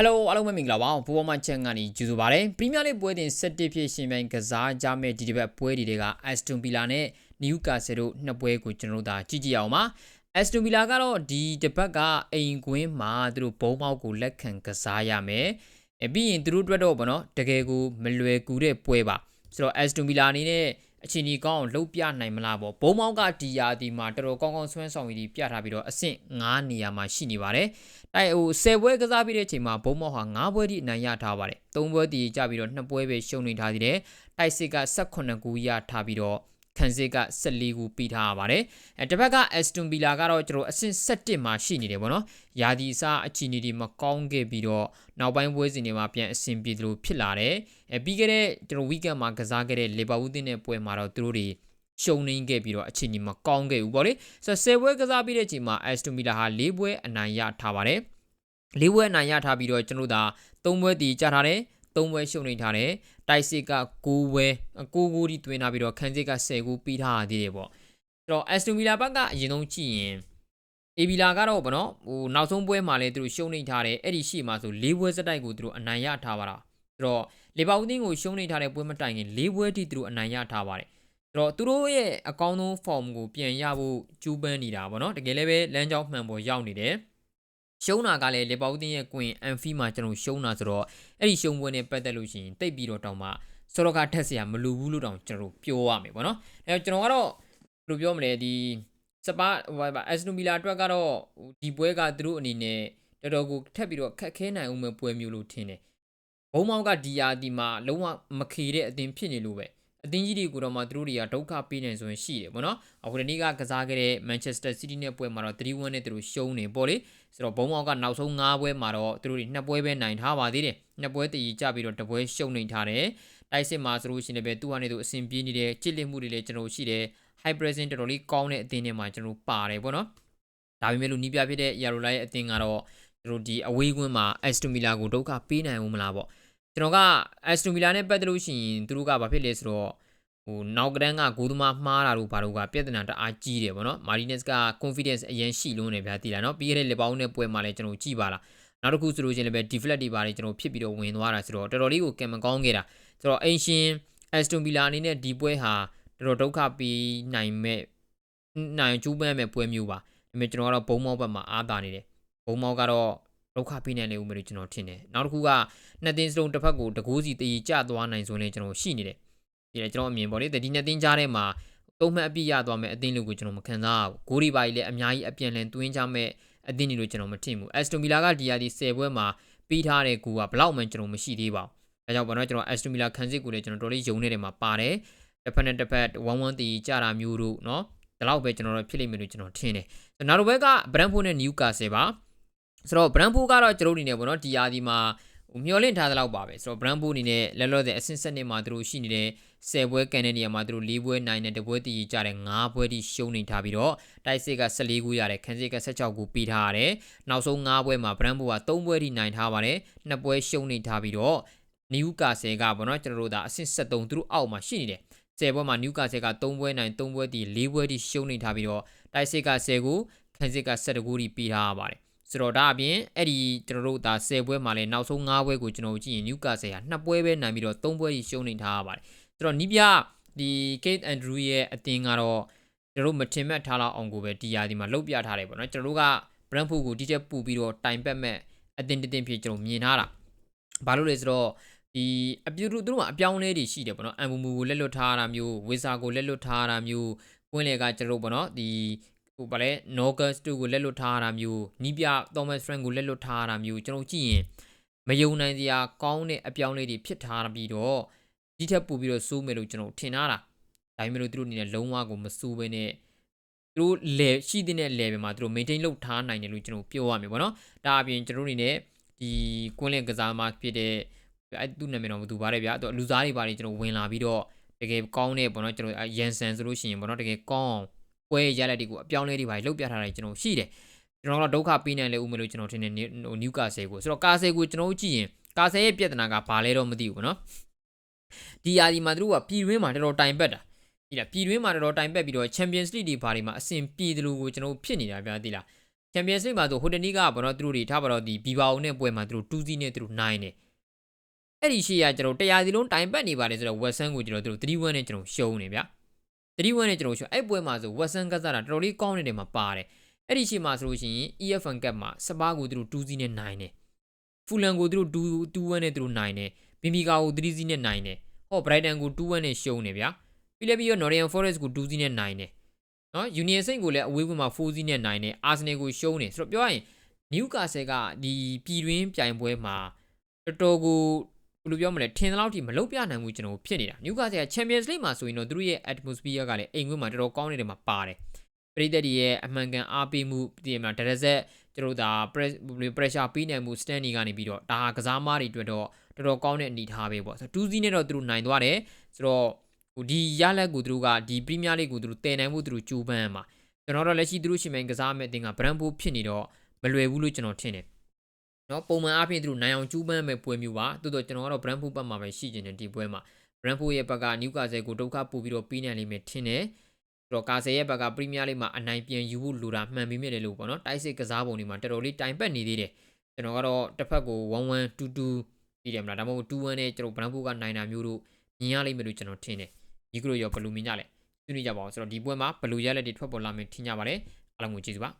Hello အားလုံးပဲမင်္ဂလာပါဘူဘောမချန်ကနေကြိုဆိုပါရစေပရီးမီယာလိပွဲတင်17ဖြစ်ရှင်ပြိုင်ကစားကြမဲ့ဒီတစ်ပတ်ပွဲဒီတွေက Aston Villa နဲ့ Newcastle တို့နှစ်ပွဲကိုကျွန်တော်တို့ဒါကြည့်ကြည့်အောင်ပါ Aston Villa ကတော့ဒီတစ်ပတ်ကအိမ်ကွင်းမှာသူတို့ဘုံမောက်ကိုလက်ခံကစားရမယ်အပြီးရင်သူတို့အတွက်တော့ဗောနော်တကယ်ကိုမလွယ်ကူတဲ့ပွဲပါဆိုတော့ Aston Villa အနေနဲ့ အချိန်ကြီးကောင်းအောင်လှုပ်ပြနိုင်မလားပေါ့ဘုံမောက်ကဒီယာဒီမှာတော်တော်ကောင်းကောင်းဆွမ်းဆောင်ရည်ပြထားပြီးတော့အဆင့်9နေရာမှာရှိနေပါတယ်တိုက်ဟို10ပွဲကစားပြီးတဲ့အချိန်မှာဘုံမောက်ဟာ9ပွဲထိအနိုင်ရထားပါတယ်3ပွဲတည်ကြပြီးတော့2ပွဲပဲရှုံးနေထားသေးတယ်တိုက်စစ်က18ခုရထားပြီးတော့ ခန်းစစ်က14ခုပြီးထားရပါတယ်အဲတစ်ဖက်က Aston Villa ကတော့ကျွန်တော်အဆင့်7မှာရှိနေတယ်ပေါ့နော်ယာဒီအစားအခြေအနေတွေမကောင်းခဲ့ပြီးတော့နောက်ပိုင်းပွဲစဉ်တွေမှာပြန်အဆင်ပြေသလိုဖြစ်လာတယ်အဲပြီးခဲ့တဲ့ကျွန်တော် weekend မှာကစားခဲ့တဲ့လီဗာပူးတင်းတဲ့ပွဲမှာတော့သူတို့တွေရှုံနေခဲ့ပြီးတော့အခြေအနေမကောင်းခဲ့ဘူးပေါ့လေဆိုတော့10ပွဲကစားပြီးတဲ့အချိန်မှာ Aston Villa ဟာ4ပွဲအနိုင်ရထားပါတယ်၄ပွဲအနိုင်ရထားပြီးတော့ကျွန်တော်တို့ဒါ၃ပွဲတည်ကြထားတယ် ၃ပွဲရှုံနေထားတယ်တိုက်စစ်က9ပွဲ9ခုထိတွင်းထားပြီးတော့ခန်းစစ်က10ခုပြီးထားရသေးတယ်ပေါ့အဲ့တော့ Aston Villa ဘက်ကအရင်ဆုံးကြည့်ရင်အေဗီလာကတော့ဗောနော်ဟိုနောက်ဆုံးပွဲမှာလည်းသူတို့ရှုံးနေထားတယ်အဲ့ဒီရှိမှာဆို၄ပွဲစတိုက်ကိုသူတို့အနိုင်ရထားပါတာအဲ့တော့လီဗာပူးတင်းကိုရှုံးနေထားတဲ့ပွဲမတိုင်ခင်၄ပွဲထိသူတို့အနိုင်ရထားပါတယ်အဲ့တော့သူတို့ရဲ့အကောင်းဆုံး form ကိုပြန်ရဖို့ကြိုးပမ်းနေတာဗောနော်တကယ်လည်းပဲလမ်းကြောင်းမှန်ပေါ်ရောက်နေတယ် ရှုံးတာကလည်းလေပါဦးတင်ရဲ့ကွင်အန်ဖီမှာကျွန်တော်ရှုံးတာဆိုတော့အဲ့ဒီရှုံးပွဲနဲ့ပတ်သက်လို့ရှိရင်တိတ်ပြီးတော့တောင်မှစောရကထက်စရာမလိုဘူးလို့တောင်ကျွန်တော်ပြောရမယ်ပေါ့နော်အဲကျွန်တော်ကတော့ဘယ်လိုပြောမလဲဒီစပါအက်စနိုမီလာအတွက်ကတော့ဒီပွဲကသူတို့အနေနဲ့တော်တော်ကိုထက်ပြီးတော့ခက်ခဲနိုင်အောင်ပဲပွဲမျိုးလို့ထင်တယ်ဘုံမောင်းကဒီယာဒီမှာလုံးဝမခေတဲ့အသင်ဖြစ်နေလို့ပဲ အသင်းကြီးတွေကိုတော့မှသူတို့တွေကဒုက္ခပေးနေဆိုရင်ရှိတယ်ပေါ့နော်အခုဒီနေ့ကကစားခဲ့တဲ့ Manchester City နဲ့ပွဲမှာတော့3-1နဲ့သူတို့ရှုံးနေပေါ့လေဆိုတော့ဘုံမောက်ကနောက်ဆုံး5ပွဲမှာတော့သူတို့တွေ2ပွဲပဲနိုင်ထားပါသေးတယ်2ပွဲတည်ကြပြီးတော့တပွဲရှုံးနေထားတယ်တိုက်စစ်မှာဆိုလို့ရှိရင်လည်းသူ့အနေနဲ့သူအဆင်ပြေနေတယ်ချစ်လက်မှုတွေလည်းကျွန်တော်ရှိတယ် high pressing တော်တော်လေးကောင်းတဲ့အသင်းတွေမှာကျွန်တော်ပါတယ်ပေါ့နော်ဒါပေမဲ့လို့နီးပြဖြစ်တဲ့ Yarola ရဲ့အသင်းကတော့သူတို့ဒီအဝေးကွင်းမှာ Aston Villa ကိုဒုက္ခပေးနိုင်ဦးမလားပေါ့ ကျွန်တော်က Aston Villa နဲ့ပတ်သက်လို့ရှိရင်သူတို့ကဘာဖြစ်လဲဆိုတော့ဟိုနောက်ကတန်းကဂိုးသမားမှားတာတို့ဘာတို့ကပြဿနာတအားကြီးတယ်ဗောနော်မာရီနက်စ်က confidence အရင်ရှိလုံးနေဗျာတည်လားနော်ပြီးခဲ့တဲ့လေပေါင်းနဲ့ပွဲမှာလည်းကျွန်တော်ကြည့်ပါလားနောက်တစ်ခုဆိုလို့ချင်းလည်းပဲ deflect တွေပါတယ်ကျွန်တော်ဖြစ်ပြီးတော့ဝင်သွားတာဆိုတော့တော်တော်လေးကိုကံမကောင်းခဲ့တာဆိုတော့အင်ရှင် Aston Villa အနေနဲ့ဒီပွဲဟာတော်တော်ဒုက္ခပေးနိုင်မဲ့နိုင်ကျူးပန်းမဲ့ပွဲမျိုးပါဒါပေမဲ့ကျွန်တော်ကတော့ဘုံမောက်ဘက်မှာအားတာနေတယ်ဘုံမောက်ကတော့ ဒုက္ခပေးနိုင်လိမ့်ဦးမယ်လို့ကျွန်တော်ထင်တယ်နောက်တစ်ခုကနှစ်သင်းစလုံးတစ်ဖက်ကိုတကူးစီတည်ကြသွားနိုင်ဆိုရင်ကျွန်တော်ရှိနေတယ်ဒီလေကျွန်တော်အမြင်ပေါ့လေဒီနှစ်သင်းကြားထဲမှာသုံးမှတ်အပြည့်ရသွားမယ်အသင်းတွေကိုကျွန်တော်မခံစားဘူးဂိုးရီပါကြီးလည်းအများကြီးအပြန်လည်သွင်းကြမဲ့အသင်းတွေကိုကျွန်တော်မထင်ဘူး Aston Villa ကဒီယာဒီ10ပွဲမှာပြီးထားတဲ့ကူကဘလောက်မှကျွန်တော်မရှိသေးပါဘူးဒါကြောင့်ပေါ့နော်ကျွန်တော် Aston Villa ခံစစ်ကိုလည်းကျွန်တော်တော်လေးယုံနေတယ်မှာပါတယ်တစ်ဖက်နဲ့တစ်ဖက်1-1တီကြတာမျိုးတို့နော်ဒါလောက်ပဲကျွန်တော်တို့ဖြစ်လိမ့်မယ်လို့ကျွန်တော်ထင်တယ်နောက်တစ်ဘက်က Brentford နဲ့ Newcastle ပါ ဆိုတော့ဘရန်ဖိုးကတော့ကျွန်တော်အနေနဲ့ပေါ့နော်ဒီယာဒီမှာမျောလင့်ထားသလောက်ပါပဲဆိုတော့ဘရန်ဖိုးအနေနဲ့လက်လော့တဲ့အဆင့်ဆက်နှစ်မှာသူတို့ရှိနေတဲ့10ပွဲကန်တဲ့နေရာမှာသူတို့4ပွဲနိုင်တဲ့တပွဲတည်ကြတဲ့5ပွဲထိရှုံးနေထားပြီးတော့တိုက်စစ်က14ခုရတယ်ခန်းစစ်က16ခုပြီးထားရတယ်နောက်ဆုံး5ပွဲမှာဘရန်ဖိုးက3ပွဲထိနိုင်ထားပါတယ်2ပွဲရှုံးနေထားပြီးတော့နျူကာဆယ်ကပေါ့နော်ကျွန်တော်တို့ဒါအဆင့်73သူတို့အောက်မှာရှိနေတယ်10ပွဲမှာနျူကာဆယ်က3ပွဲနိုင်3ပွဲတည်4ပွဲထိရှုံးနေထားပြီးတော့တိုက်စစ်က10ခုခန်းစစ်က17ခုထိပြီးထားရပါတယ် ဆိုတော့ဒါအပြင်အဲ့ဒီကျွန်တော်တို့ဒါ10ပွဲမှာလည်းနောက်ဆုံး5ပွဲကိုကျွန်တော်ကြည့်ရင်နျူကာဆယ်ဟာ2ပွဲပဲနိုင်ပြီးတော့3ပွဲကြီးရှုံးနေထားရပါတယ်ဆိုတော့နီးပြဒီ Kate Andrew ရဲ့အတင်းကတော့ကျွန်တော်တို့မထင်မှတ်ထားလောက်အောင်ကိုပဲဒီယာဒီမှာလုတ်ပြထားတယ်ပေါ့နော်ကျွန်တော်တို့က Brentford ကိုဒီချက်ပူပြီးတော့တိုင်ပတ်မဲ့အတင်းတင်းဖြစ်ကျွန်တော်မြင်ထားတာဘာလို့လဲဆိုတော့ဒီအပြူတို့တို့မှာအပြောင်းလဲတွေရှိတယ်ပေါ့နော်အမ်ဘူမူကိုလက်လွတ်ထားတာမျိုးဝေစာကိုလက်လွတ်ထားတာမျိုးကွင်းလေကကျွန်တော်တို့ပေါ့နော်ဒီ ဟိုဗာလဲ Nogus တို့ကိုလက်လွတ်ထားတာမျိုးနီးပြ Thomas Frank ကိုလက်လွတ်ထားတာမျိုးကျွန်တော်ကြည့်ရင်မယုံနိုင်စရာကောင်းတဲ့အပြောင်းလဲတွေဖြစ်ထားပြီးတော့ဒီထက်ပိုပြီးတော့စိုးမယ်လို့ကျွန်တော်ထင်ထားတာဒါပေမဲ့လို့သူတို့အနေနဲ့လုံးဝကိုမစိုးဘဲနဲ့သူတို့ level ရှိတဲ့ level မှာသူတို့ maintain လုပ်ထားနိုင်တယ်လို့ကျွန်တော်ပြောရမယ်ပေါ့နော်ဒါအပြင်ကျွန်တော်အနေနဲ့ဒီကွင်းလင်ကစားမှာဖြစ်တဲ့အဲ့သူ့နာမည်တော့မတူပါနဲ့ဗျာသူလူစားတွေပါနေကျွန်တော်ဝင်လာပြီးတော့တကယ်ကောင်းတဲ့ပေါ့နော်ကျွန်တော်ရန်ဆန်ဆိုလို့ရှိရင်ပေါ့နော်တကယ်ကောင်း ပွဲရလက်တွေကိုအပြောင်းလဲတွေပါလှုပ်ပြထားတာကျွန်တော်ရှိတယ်ကျွန်တော်တို့ဒုက္ခပေးနိုင်လေဦးမလို့ကျွန်တော်ထင်တယ်ဟိုနျူကာဆယ်ကိုဆိုတော့ကာဆယ်ကိုကျွန်တော်ကြည့်ရင်ကာဆယ်ရဲ့ပြဿနာကဘာလဲတော့မသိဘူးပေါ့နော်ဒီယာဒီမှာသူတို့ကပြည်တွင်းမှာတော်တော်တိုင်ပတ်တာဒီလားပြည်တွင်းမှာတော်တော်တိုင်ပတ်ပြီးတော့ Champions League တွေဘာတွေမှာအဆင်ပြေတယ်လို့ကိုကျွန်တော်ဖြစ်နေတာဗျာဒီလားချန်ပီယံစ်လိမှာဆိုဟိုတနီးကဘာလို့သူတို့တွေထားပါတော့ဒီဘီဘာအိုနဲ့ပွဲမှာသူတို့2စီးနဲ့သူတို့နိုင်တယ်အဲ့ဒီရှေ့ကကျွန်တော်တရားစီလုံးတိုင်ပတ်နေပါတယ်ဆိုတော့ဝက်ဆန်ကိုကျွန်တော်တို့3-1နဲ့ကျွန်တော်ရှုံးနေဗျာ 3-1နဲ့ကျွန်တော်ရှုံးအဲ့ပွဲမှာဆိုဝက်ဆန်ကစားတာတော်တော်လေးကောင်းနေတယ်မှာပါတယ်အဲ့ဒီရှေ့မှာဆိုလို့ရှိရင် EFN Cup မှာစပါးကိုသူတို့2စီးနဲ့နိုင်တယ်ဖူလန်ကိုသူတို့2 2-1နဲ့သူတို့နိုင်တယ်ဘီမီကာကို3စီးနဲ့နိုင်တယ်ဟောဘရိုက်တန်ကို2-1နဲ့ရှုံးနေဗျာပြီးလည်းပြီးတော့ Nottingham Forest ကို2စီးနဲ့နိုင်တယ်နော် Union Saint ကိုလည်းအဝေးကွင်းမှာ4စီးနဲ့နိုင်တယ် Arsenal ကိုရှုံးတယ်ဆိုတော့ပြောရရင် Newcastle ကဒီပြည်တွင်းပြိုင်ပွဲမှာတော်တော်ကို ဘယ်လိုပြောမလဲထင်သလောက်ထိမလုပ်ပြနိုင်ဘူးကျွန်တော်ဖြစ်နေတာ Newcastle က Champions League မှာဆိုရင်တော့သူတို့ရဲ့ atmosphere ကလည်းအိမ်ကွင်းမှာတော်တော်ကောင်းနေတယ်မှာပါတယ်ပရိသတ်တွေရဲ့အမှန်ကန်အားပေးမှုဒီမှာဒရဇက်ကျွန်တော်တို့ဒါ press pressure ပေးနိုင်မှု standing ကနေပြီးတော့ဒါကစားမားတွေအတွက်တော့တော်တော်ကောင်းတဲ့အနေအထားပဲပေါ့ဆိုတော့2စီးနဲ့တော့သူတို့နိုင်သွားတယ်ဆိုတော့ဟိုဒီရလက်ကိုသူတို့ကဒီ Premier League ကိုသူတို့တည်နိုင်မှုသူတို့ကြိုးပမ်းမှာကျွန်တော်တို့လက်ရှိသူတို့ရှင်မိုင်ကစားမဲ့အတင်းက Brentford ဖြစ်နေတော့မလွယ်ဘူးလို့ကျွန်တော်ထင်တယ် နော်ပုံမှန်အားဖြင့်သူတို့နိုင်အောင်ကြိုးပမ်းမဲ့ပွဲမျိုးပါတိုးတော့ကျွန်တော်ကတော့ Brentford ဘက်မှာပဲရှိနေတယ်ဒီပွဲမှာ Brentford ရဲ့ဘက်က Newcastle ကိုဒုက္ခပို့ပြီးတော့ပြီးနိုင်လိမ့်မယ်ထင်တယ်ဆိုတော့ကာဆယ်ရဲ့ဘက်ကပရီးမီးယားလိမှာအနိုင်ပြန်ယူဖို့လိုတာမှန်ပြီးမြဲတယ်လို့ပေါ့နော်တိုက်စစ်ကစားပုံတွေမှာတော်တော်လေးတိုင်ပတ်နေသေးတယ်ကျွန်တော်ကတော့တစ်ဖက်ကို1122ပြီးတယ်မလားဒါမှမဟုတ်21နဲ့ကျွန်တော်ဘရန်ဖိုးကနိုင်တာမျိုးတို့မြင်ရလိမ့်မယ်လို့ကျွန်တော်ထင်တယ်ဒီကလိုရောဘယ်လိုမြင်ကြလဲဆွေးနွေးကြပါအောင်ဆိုတော့ဒီပွဲမှာဘယ်လိုရလက်တွေထွက်ပေါ်လာမယ်ထင်ကြပါလဲအားလုံးကိုကျေးဇူးပါ